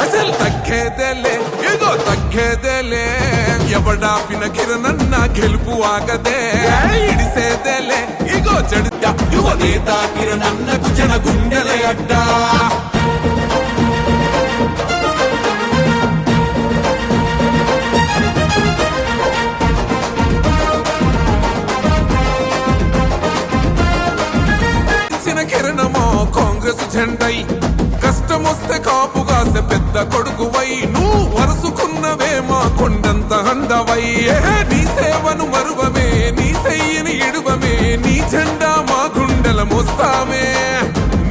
అసలు తగ్గేదేలే ఇగో తగ్గేదేలే. ఎవడాపిన కిరణన్న గెలుపు ఆగదే. ఇడిసేదేలే ఇగో చెడు యువ నేత కిరణన్నకు జన గుండెల అడ్డా. కిరణమో కాంగ్రెస్ జెండై కష్టమొస్తే కాపు కాసే పెద్ద కొడుకువై నువ్వు వరుసుకున్నవే మా కొండంత అండవై నీ సేవను మరువమే నీ చెయ్యిని ఇడువమే నీ జెండా మా గుండెల మోస్తామే.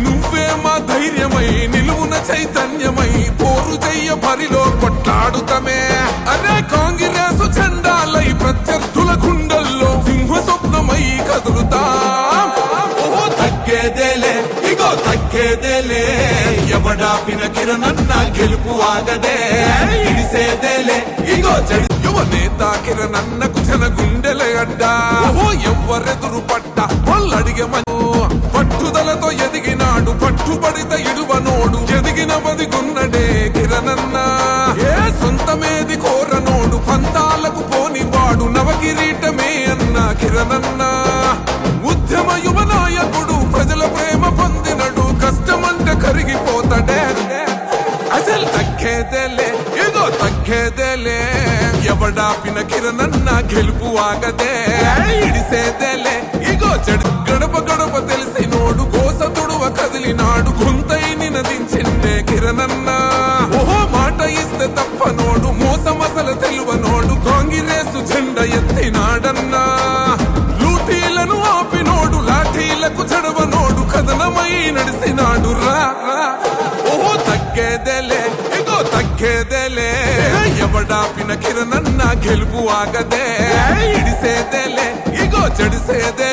నువ్వే మా ధైర్యమై నిలువున చైతన్యమై తగ్గేదేలే ఎవడాపిన కిరణన్న గెలుపు ఆగదే ఇడిసేదేలే ఇగో చెడు. యువ నేత కిరణన్నకు జన గుండెల అడ్డా. ఓ ఎవ్వరెదురు పట్ట పొల్లడిగే మను పట్టుదలతో ఎదిగినాడు పట్టుబడిత ఇడువనోడు ఎదిగిన బదిగున్నడే కిరణన్న. ఏ సొంతమేది కోరనోడు పంతాలకు పోనివాడు నవకిరీటమే అన్న కిరణన్నా. తగ్గేదేలే ఏదో తగ్గేదేలే ఎవడాపిన కిరణన్న గెలుపు ఆగదే ఇడిసేదేలే ఇగో చెడు గడప గడప తెలిసి నోడు కోస తుడువ కదిలినాడు గుంతై నినదించిండే కిరణన్న ఓహో మాట ఇస్తే తప్ప నోడు మోసమసల తెలువనోడు కాంగిరేసు జెండ ఎత్తినాడన్నా లూటీలను ఆపినోడు లాఠీలకు చడవనోడు కథనమై నడిసినాడు రా రా. ఓహో తగ్గేదేలే తగ్గేదేలే ఎవడాపిన కిరణన్న గెలుపు ఆగదే ఇడిసేదేలే ఇగో చెడిసేదే